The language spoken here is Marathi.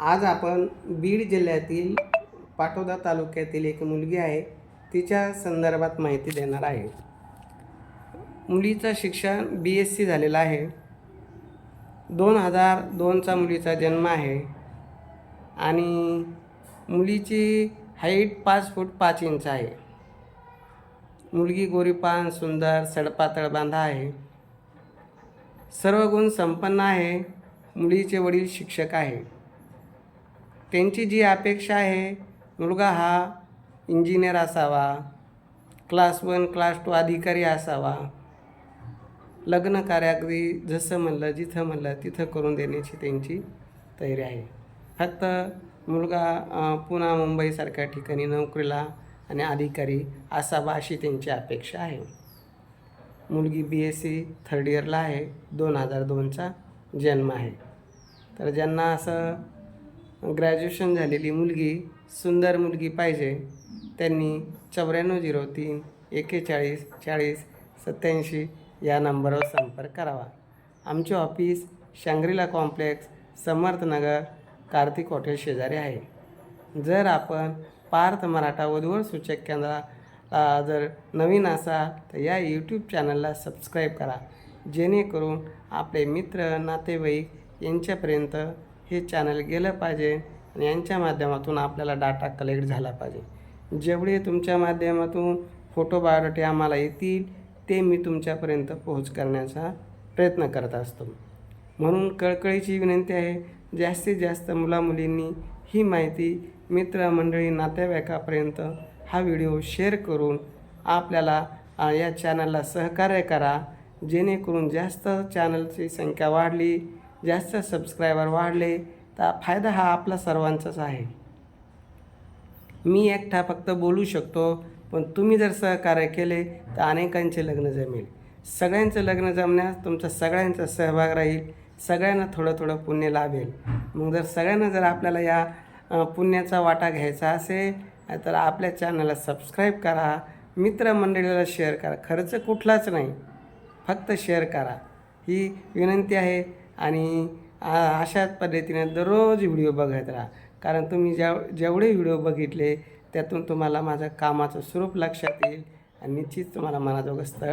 आज आपण बीड जिल्ह्यातील पाटोदा तालुक्यातील एक मुलगी आहे तिच्या संदर्भात माहिती देणार आहे. मुलीचं शिक्षण बी एस सी झालेलं आहे. दोन हजार दोनचा मुलीचा जन्म आहे आणि मुलीची हाईट पाच फूट पाच इंच आहे. मुलगी गोरीपान सुंदर सडपातळ बांधा आहे. सर्व गुण संपन्न आहे. मुलीचे वडील शिक्षक आहे. त्यांची जी अपेक्षा आहे मुलगा हा इंजिनियर असावा क्लास वन क्लास टू अधिकारी असावा. लग्न कार्यागदी जसं म्हणलं जिथं म्हणलं तिथं करून देण्याची त्यांची तयारी आहे. फक्त मुलगा पुन्हा मुंबईसारख्या ठिकाणी नोकरीला आणि अधिकारी असावा अशी त्यांची अपेक्षा आहे. मुलगी बी एस सी थर्ड इयरला आहे दोन हजार दोनचा जन्म आहे. तर ज्यांना असं ग्रॅज्युएशन झालेली मुलगी सुंदर मुलगी पाहिजे. त्यांनी चौऱ्याण्णव झिरो तीन एक्केचाळीस चाळीस सत्याऐंशी या नंबरवर संपर्क करावा. आमचे office Shangrila complex Samarthnagar Kartik hotel शेजारी आहे. जर आपण पार्थ मराठा वधूवर सूचक केंद्राला जर नवीन असाल तर या यूट्यूब चॅनलला सबस्क्राईब करा. जेणेकरून आपले मित्र नातेवाईक यांच्यापर्यंत हे चॅनल गेलं पाहिजे आणि यांच्या माध्यमातून आपल्याला डाटा कलेक्ट झाला पाहिजे. जेवढे तुमच्या माध्यमातून फोटो बायोडाटे आम्हाला येतील ते मी तुमच्यापर्यंत पोहोच करण्याचा प्रयत्न करत असतो. म्हणून कळकळीची विनंती आहे जास्तीत जास्त मुलामुलींनी ही माहिती मित्रमंडळी नातेवाईकापर्यंत हा व्हिडिओ शेअर करून आपल्याला या चॅनलला सहकार्य करा. जेणेकरून जास्त चॅनलची संख्या वाढली जास्त सबस्क्रायबर वाढले तर फायदा हा आपला सर्वांचाच आहे. मी एकटा फक्त बोलू शकतो पण तुम्ही जर सहकार्य केले तर अनेकांचे लग्न जमेल. सगळ्यांचं लग्न जमण्यास तुमचा सगळ्यांचा सहभाग राहील सगळ्यांना थोडं थोडं पुण्य लाभेल. मग जर सगळ्यांना जर आपल्याला या पुण्याचा वाटा घ्यायचा असेल तर आपल्या चॅनलला सबस्क्राईब करा. मित्रमंडळीला शेअर करा. खर्च कुठलाच नाही. फक्त शेअर करा. ही विनंती आहे. आणि अशा अशाच पद्धतीने दररोज व्हिडिओ बघत राहा. कारण तुम्ही ज्या जेवढे व्हिडिओ बघितले त्यातून तुम्हाला माझ्या कामाचं स्वरूप लक्षात येईल आणि निश्चित तुम्हाला मनाजोगं स्थळ